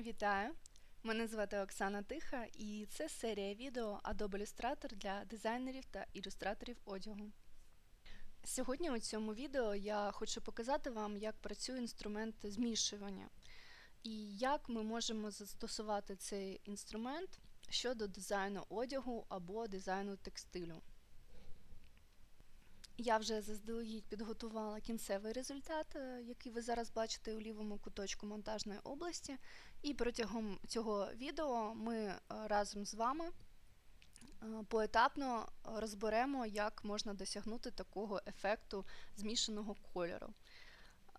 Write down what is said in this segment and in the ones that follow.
Вітаю! Мене звати Оксана Тиха, і це серія відео Adobe Illustrator для дизайнерів та ілюстраторів одягу. Сьогодні у цьому відео я хочу показати вам, як працює інструмент змішування і як ми можемо застосувати цей інструмент щодо дизайну одягу або дизайну текстилю. Я вже заздалегідь підготувала кінцевий результат, е, який ви зараз бачите у лівому куточку монтажної області. І протягом цього відео ми е, разом з вами е, поетапно розберемо, як можна досягнути такого ефекту змішаного кольору.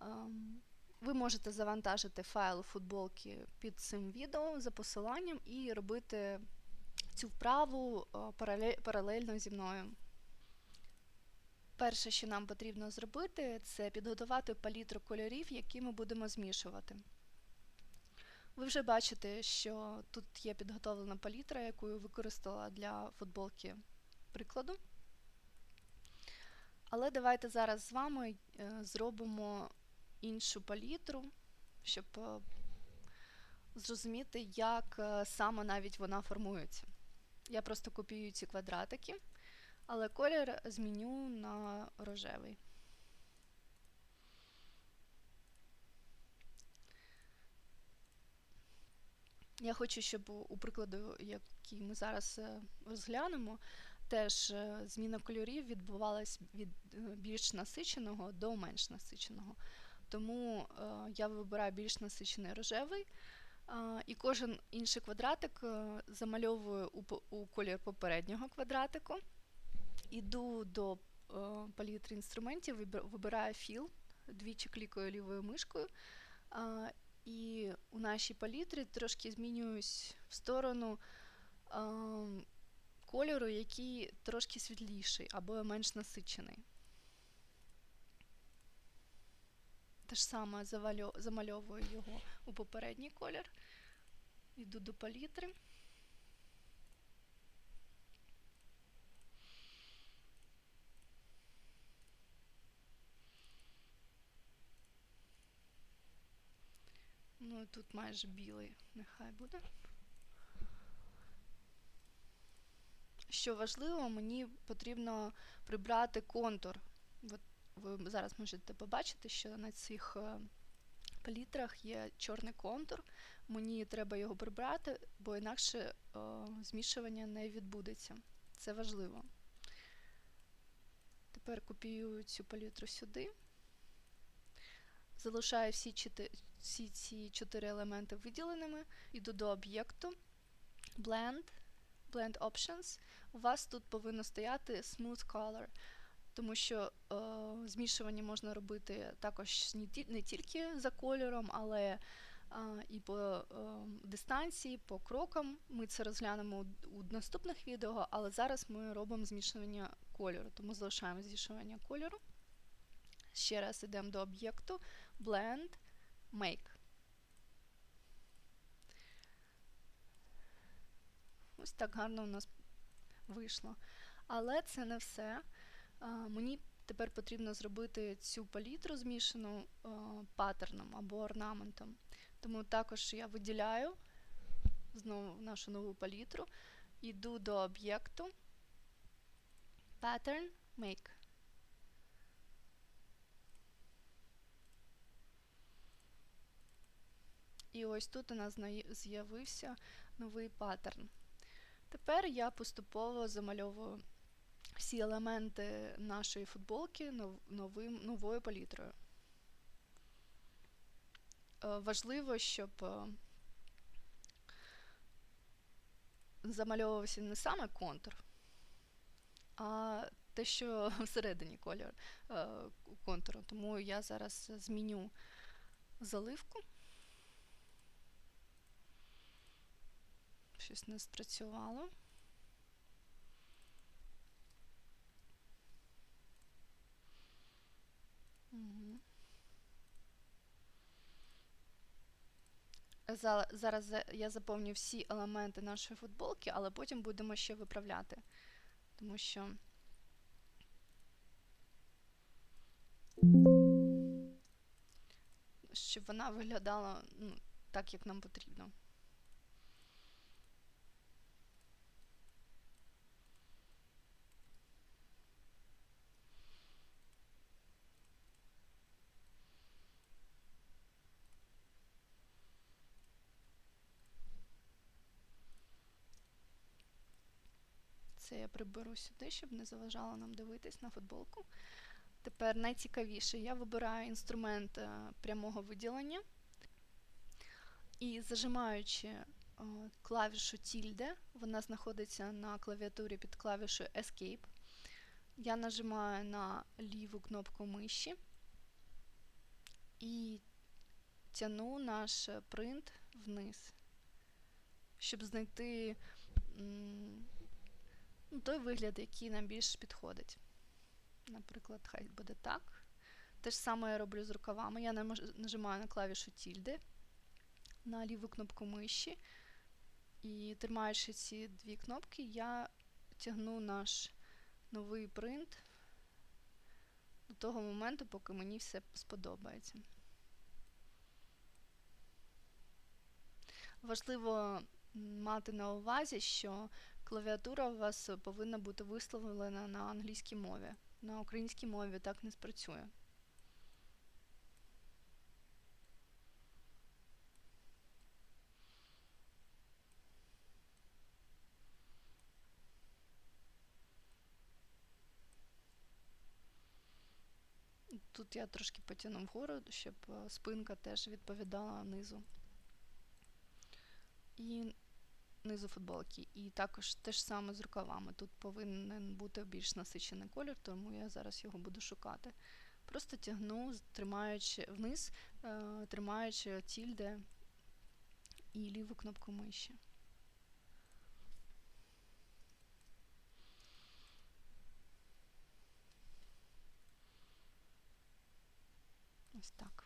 Ем, ви можете завантажити файл футболки під цим відео за посиланням і робити цю вправу паралельно зі мною. Перше, що нам потрібно зробити, це підготувати палітру кольорів, які ми будемо змішувати. Ви вже бачите, що тут є підготовлена палітра, яку я використала для футболки прикладу. Але давайте зараз з вами е, зробимо іншу палітру, щоб е, зрозуміти, як е, саме навіть вона формується. Я просто копіюю ці квадратики але колір зміню на рожевий. Я хочу, щоб у прикладу, який ми зараз е, розглянемо, теж е, зміна кольорів відбувалась від е, більш насиченого до менш насиченого. Тому я вибираю більш насичений рожевий, і кожен інший квадратик замальовую у колір попереднього квадратику. Іду до е, палітри інструментів, вибираю філ, двічі клікаю лівою мишкою. І у нашій палітрі трошки змінююсь в сторону кольору, який трошки світліший або менш насичений. Те ж саме замальовую його у попередній колір, йду до палітри. Ну, тут майже білий, нехай буде. Що важливо, мені потрібно прибрати контур. От ви зараз можете побачити, що на цих е, палітрах є чорний контур. Мені треба його прибрати, бо інакше о, е, змішування не відбудеться. Це важливо. Тепер копіюю цю палітру сюди. Залишаю всі чотири, всі ці чотири елементи виділеними, йду до об'єкту, Blend, Blend Options. У вас тут повинно стояти Smooth Color, тому що е, змішування можна робити також не тільки за кольором, але е, і по е, дистанції, по крокам. Ми це розглянемо у наступних відео, але зараз ми робимо змішування кольору, тому залишаємо змішування кольору. Ще раз йдемо до об'єкту, Blend, Make. Ось так гарно у нас вийшло. Але це не все. Мені тепер потрібно зробити цю палітру змішану паттерном або орнаментом. Тому також я виділяю знову нашу нову палітру, йду до об'єкту, Pattern, Make. І ось тут у нас з'явився новий паттерн. Тепер я поступово замальовую всі елементи нашої футболки новим, новою палітрою. Е, важливо, щоб е, замальовувався не саме контур, а те, що всередині кольор е, контуру. Тому я зараз зміню заливку. Щось не спрацювало. Зараз я заповню всі елементи нашої футболки, але потім будемо ще виправляти, тому що щоб вона виглядала ну, так, як нам потрібно. Це я приберу сюди, щоб не заважало нам дивитись на футболку. Тепер найцікавіше, я вибираю інструмент е, прямого виділення і зажимаючи е, клавішу Тільде, вона знаходиться на клавіатурі під клавішою Escape. Я нажимаю на ліву кнопку миші і тяну наш принт вниз, щоб знайти ну, той вигляд, який нам більш підходить. Наприклад, хай буде так. Те ж саме я роблю з рукавами. Я нажимаю на клавішу тільди на ліву кнопку миші. І тримаючи ці дві кнопки, я тягну наш новий принт до того моменту, поки мені все сподобається. Важливо мати на увазі, що клавіатура у вас повинна бути висловлена на англійській мові. На українській мові так не спрацює. Тут я трошки потягну вгору, щоб е, спинка теж відповідала низу. І низу футболки. І також те ж саме з рукавами. Тут повинен бути більш насичений колір, тому я зараз його буду шукати. Просто тягну, тримаючи вниз, е, тримаючи тільде і ліву кнопку миші. Ось так.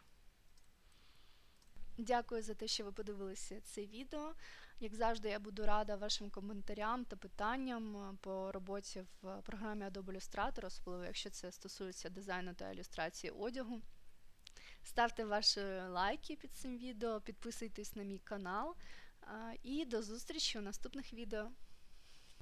Дякую за те, що ви подивилися це відео. Як завжди, я буду рада вашим коментарям та питанням е, по роботі в програмі Adobe Illustrator, особливо якщо це стосується дизайну та ілюстрації одягу. Ставте ваші лайки під цим відео, підписуйтесь на мій канал і до зустрічі у наступних відео.